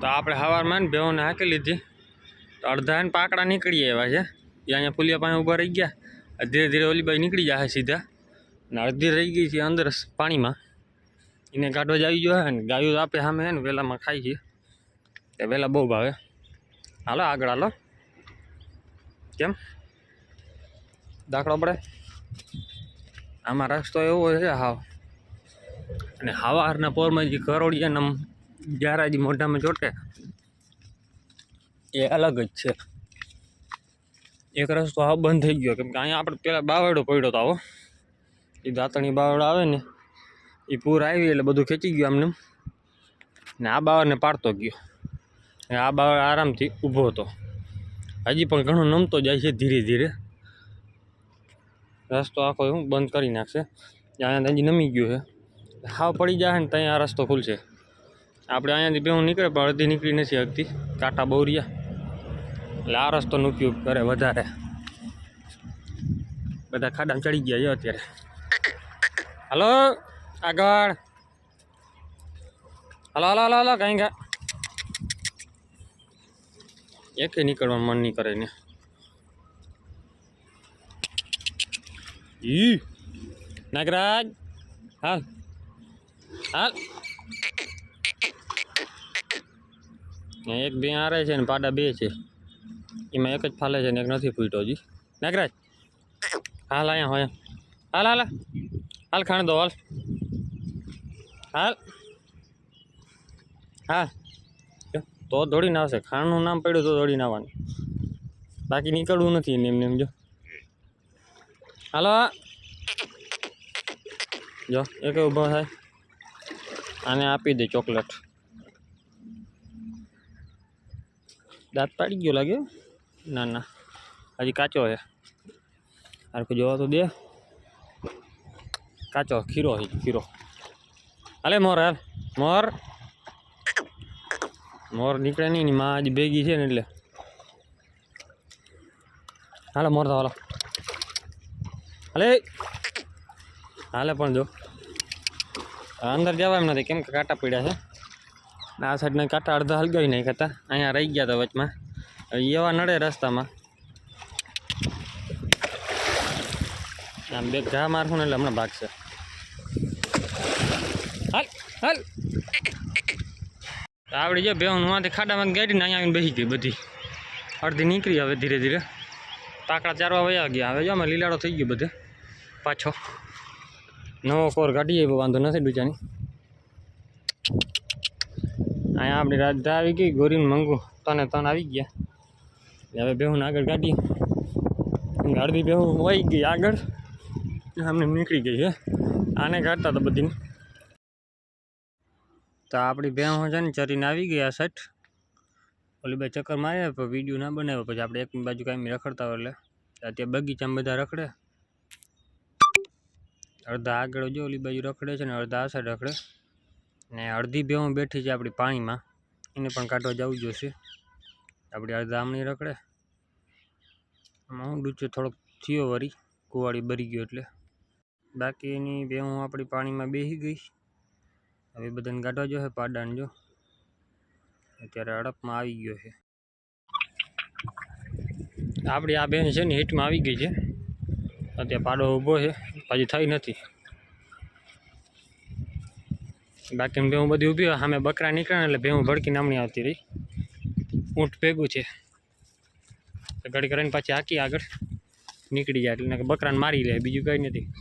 તો આપણે સવારમાં ને બેહોને હાંકી લીધી. તો અડધા ને પાકડા નીકળી આવ્યા છે. એ અહીંયા પુલિયા પાસે ઊભા રહી ગયા. ધીરે ધીરે ઓલી બાઈ નીકળી જાય સીધા. ને અડધી રહી ગઈ છે અંદર પાણીમાં. એને કાઢવા જ આવી ગયો હે ને. ગાયો આપે સામે હે ને વહેલામાં ખાઈ છે. તે વહેલા બહુ ભાવે. હાલો, આગળ હાલો. કેમ? દાખલો પડે. આમાં રસ્તો એવો છે હાવ. અને હવારના પોરમાં જે કરોડિયા ગ્યારાજી મોઢામાં ચોટે એ અલગ જ છે. એક રસ્તો આ બંધ થઈ ગયો. કેમ કે અહીંયા આપણે પેલા બાવડો પડ્યો તો આવો. એ દાંતણી બાવડો આવે ને, એ પૂર આવી એટલે બધું ખેંચી ગયું આમને. ને આ બાવળને પાડતો ગયો. ને આ બાવળ આરામથી ઊભો હતો. હજી પણ ઘણો નમતો જાય છે ધીરે ધીરે. રસ્તો આખો હું બંધ કરી નાખશે. અહીંયા હજી નમી ગયો છે. હાવ પડી જાય ને ત્યાં આ રસ્તો ખુલશે. આપણે અહીંયાથી બેહું નીકળે, પણ અડધી નીકળી નથી શકતી. કાંટા બહુ રહ્યા. એટલે આ રસ્તોનો ઉપયોગ કરે વધારે. બધા ખાડામાં ચડી ગયા છે અત્યારે. હલો, આગળ. હલો હલો હલો હલો, કાંઈ ગા એકે નીકળવા મન નહીં કરે ને. ઈ. નાગરાજ, હાલ. હાલ ને એક બે આરે છે ને પાડા બે છે. એમાં એક જ ફાલે છે ને એક નથી ફૂટ્યો હજી. નાગરાજ, હાલ અહીંયા હોય. હાલ હાલ હાલ. ખાણ દો, હાલ. હાલ. હા તો દોડીને આવશે. ખાણનું નામ પડ્યું તો દોડીને આવવાનું. બાકી નીકળવું નથી એમને એમ જો. હાલો જો, એક ઊભો થાય. આને આપી દે ચોકલેટ. દાંત પાડી ગયો લાગે? ના ના. હજી કાચો છે. હરખું જોવા તો દે. કાચો, ખીરો હજી ખીરો. હાલે મોર, હાલ. મોર. મોર નીકળે નહીં માં આજે ભેગી છે ને એટલે. હાલો, મોર તો હાલો. હાલે. હાલે પણ જો. અંદર જવા એમ નથી. કેમ કે કાંટા પડ્યા છે. આ સાઈડના કાંટા અડધા હલગાવી નાખ્યા હતા. અહીંયા રહી ગયા હતા વચમાં. એવા નડે રસ્તામાં. આમ બે ઘા મારશું ને એટલે હમણાં ભાગશે. હાલ હાલ. આવડી જો બેહું હું ખાડામાં ગાડીને અહીંયા આવીને બેસી ગઈ બધી. અડધી નીકળી હવે ધીરે ધીરે. પાકડા ચારવા વયા ગયા. હવે જો અમે લીલાડો થઈ ગયો બધે. પાછો. નવો કોર કાઢીએ વાંધો નથી બીજાની અહીંયા આપણી રાજા આવી ગઈ, ગોરીને મંગુ, તને તન આવી ગયા. એટલે હવે બેહું આગળ કાઢી અડધી બેહું વહી ગઈ આગળ. આમને નીકળી ગઈ છે આને કાઢતા હતા બધીને. તો આપણી બેહું છે ને ચરીને આવી ગઈ આ સેટ ઓલી બે ચક્કર માર્યા પણ વીડિયો ના બનાવ્યો પછી આપણે એક બાજુ કાંઈ રખડતા હોય એટલે. અત્યારે બગીચામાં બધા રખડે. અડધા આગળ જો ઓલી બાજુ રખડે છે ને, અડધા આ સાઈડ રખડે. ને અડધી બેહું બેઠી છે આપણી પાણીમાં. એને પણ કાઢવા જવું જોઈશે આપણી અડધા આમણી રખડે. હું ડૂચો થોડોક થયો વળી કુવાડી બરી ગયો એટલે. બાકી એની બેહું આપણી પાણીમાં બેસી ગઈ. હવે બધાને કાઢવા જો છે પાડાને જો. અત્યારે અડપમાં આવી ગયો છે આપણી આ બેન છે ને, હીટમાં આવી ગઈ છે. અત્યારે પાડો ઊભો છે. હજી થઈ નથી. બાકી ભેહું બધી ઊભી હોય, સામે બકરા નીકળે એટલે ભેહું ભડકી નામની આવતી રહી. ઊંટ ભેગું છે. ઘડી કરીને પાછી હાકી આગળ. નીકળી જાય એટલે બકરાને મારી લે, બીજું કંઈ નથી.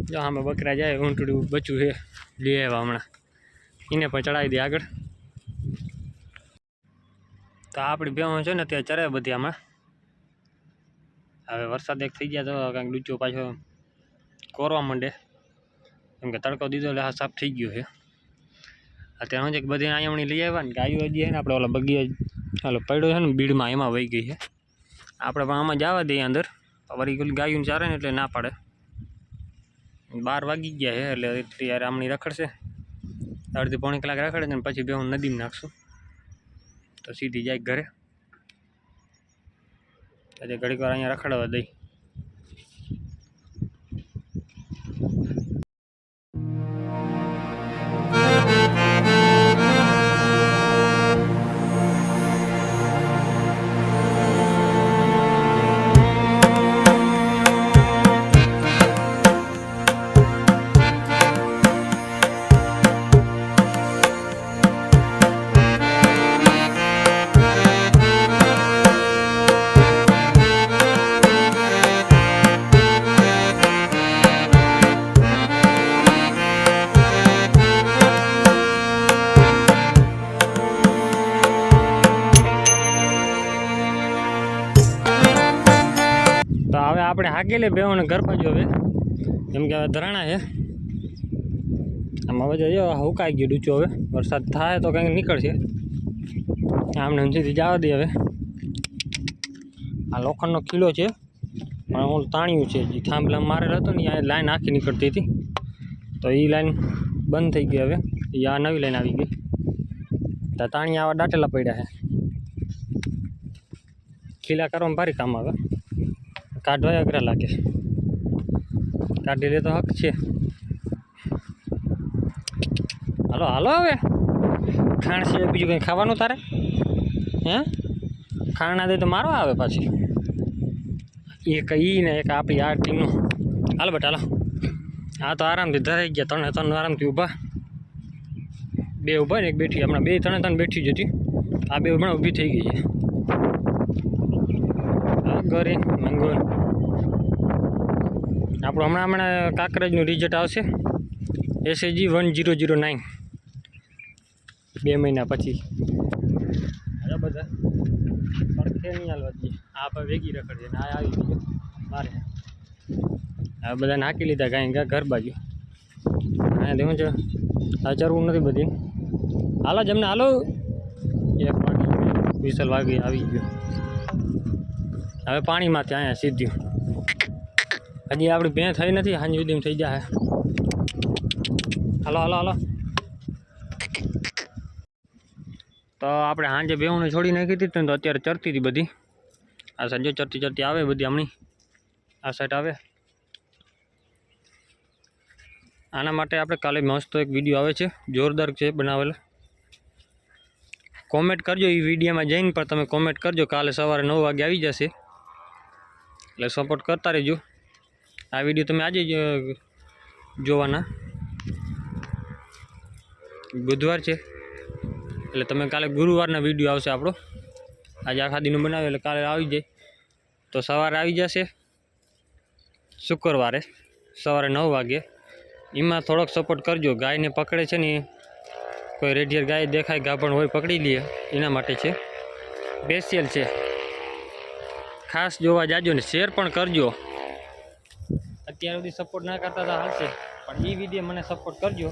જો સામે બકરા જાય, ઊંટડું બચ્યું છે. લઈ આવ્યા હમણાં. એને પણ ચડાવી દે આગળ. તો આપણી બેહું છે ને ત્યાં ચરે બધી આમાં. હવે વરસાદ એક થઈ ગયા તો કાંઈક ડૂચો પાછો કોરવા માંડે. કેમ કે તડકો દીધો એટલે સાફ થઈ ગયો છે. અત્યારે હું છે બધી આયમણી લઈ આવ્યા ને ગાયો હજી છે ને, આપણે ઓલા બગીઓ ચાલો પડ્યો છે ને, બીડમાં એમાં વહી ગઈ છે. આપણે પણ આમાં જવા દઈએ અંદર. વળી પેલી ગાયું ચારે ને એટલે ના પાડે. બાર વાગી ગયા છે એટલે ત્યારે આમણી રખડશે. અડધી પોણી કલાક રખડે છે ને, પછી બે હું નદીમાં નાખશું. તો સીધી જાય ઘરે. એટલે ઘડીક વાર અહીંયા રખડવા દઈ. હાકેલે બેવાને ઘર બાજુ હવે. જેમ કે હવે ધરાણા છે. આમાં હવે જો હુકાઈ ગયું ડૂચો હવે. વરસાદ થાય તો કંઈક નીકળશે. આમને એમ સીધી જવા દે હવે. આ લોખંડનો કિલ્લો છે. પણ હું તાણ્યું છે. જે થાંભલા મારેલ હતો ને આ લાઈન આખી નીકળતી હતી. તો એ લાઈન બંધ થઈ ગઈ હવે. એ આ નવી લાઈન આવી ગઈ. તો તાણી આવા દાટેલા પડ્યા છે. ખીલા કરવામાં ભારી કામ આવે. કાઢવા અઘરા લાગે. કાઢી લે તો હક છે. હાલો હાલો હવે. ખાણ છે બીજું કંઈ ખાવાનું તારે? હે? ખાણ ના દે તો મારવા આવે પાછી. એક ઈ ને એક આપણી આ ટીમનું. હાલો બટ, હાલો. આ તો આરામથી ધરાઈ ગયા, ત્રણે ત્રણ આરામથી ઊભા. બે ઊભા ને એક બેઠી, હમણાં બે, ત્રણે ત્રણ બેઠી જ હતી. આ બે હમણાં ઊભી થઈ ગઈ છે. હા, ગરી મંગોન આપણું હમણાં હમણાં કાંકરેજનું રિઝલ્ટ આવશે. SAG one zero zero nine બે મહિના પછી. અરે બધા પડખે નહીં હાલવા આ પણ વેગી રખડીએ આ આવી ગયો મારે. હવે બધા નાખી લીધા કાંઈ ઘર બાજુ. હા દેવું છે આ ચરવું નથી બધી હાલો જમને હાલો. એક વાગે વિસલ વાગી આવી ગયો. હવે પાણીમાંથી અહીંયા સીધ્યું હજી આપણી ભેં થઈ નથી, હાંજ સુધીમાં થઈ જાય હાલો હાલો હાલો. તો આપણે સાંજે બેઉને છોડી નાખી હતી, તો અત્યારે ચરતી હતી બધી. આ સાંજે ચરતી ચરતી આવે બધી હમણી. આ સાઈડ આવે. આના માટે આપણે કાલે મસ્ત એક વીડિયો આવે છે, જોરદાર છે બનાવેલો. કોમેન્ટ કરજો એ વિડીયોમાં જઈને, પણ તમે કોમેન્ટ કરજો, કાલે સવારે નવ વાગે આવી જશે. એટલે સપોર્ટ કરતા રહેજો. આ વીડિયો તમે આજે જોવાના. બુધવાર છે. એટલે તમે કાલે ગુરુવારના વીડિયો આવશે આપણો. આજે આખા દીનું બનાવ્યો એટલે કાલે આવી જાય. તો સવારે આવી જશે. શુક્રવારે સવારે નવ વાગે. એમાં થોડોક સપોર્ટ કરજો. ગાયને પકડે છે ને, કોઈ રેડિયર ગાય દેખાય, ગાભણ હોય, પકડી લે. એના માટે છે. સ્પેશિયલ છે. ખાસ જોવા જાજો ને શેર પણ કરજો. અત્યાર સુધી સપોર્ટ ના કરતા તો હાલશે પણ એ વીડિયો મને સપોર્ટ કરજો.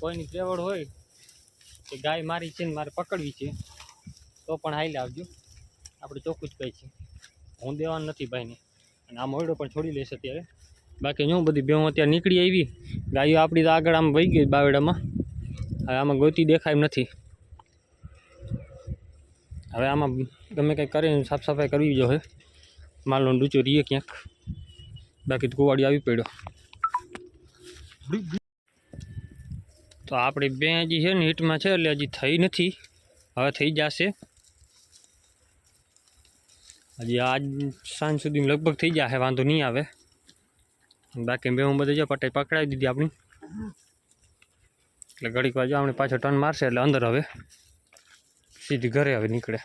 કોઈની ત્રેવડ હોય કે ગાય મારી છે ને મારે પકડવી છે, તો પણ હાઈલે આવજો. આપણે ચોખ્ખું જ ભાઈ છે હું દેવાનું નથી ભાઈને. અને આ મોયડો પણ છોડી લેશે અત્યારે. બાકી હું બધી બેહું અત્યારે નીકળી આવી. ગાયો આપણી તો આગળ આમ વહી ગઈ બાવેડામાં હવે આમાં ગોતી દેખાય નથી. હવે આમાં ગમે કંઈ કરીને સાફ સફાઈ કરવી જોઈએ માલનો ડૂચો રીએ ક્યાંક. બાકી તો કુવાડી આવી પડ્યો. તો આપણે બે હજી છે ને હીટમાં છે, એટલે હજી થઈ નથી. હવે થઈ જશે. હજી આજ સાંજ સુધી લગભગ થઈ જશે વાંધો નહીં આવે. બાકી બે હું બધે જો પટાઈ પકડાવી દીધી આપણી. એટલે ઘડીક વાર જો આપણે પાછો ટર્ન મારશે એટલે અંદર હવે. સીધી ઘરે હવે નીકળે.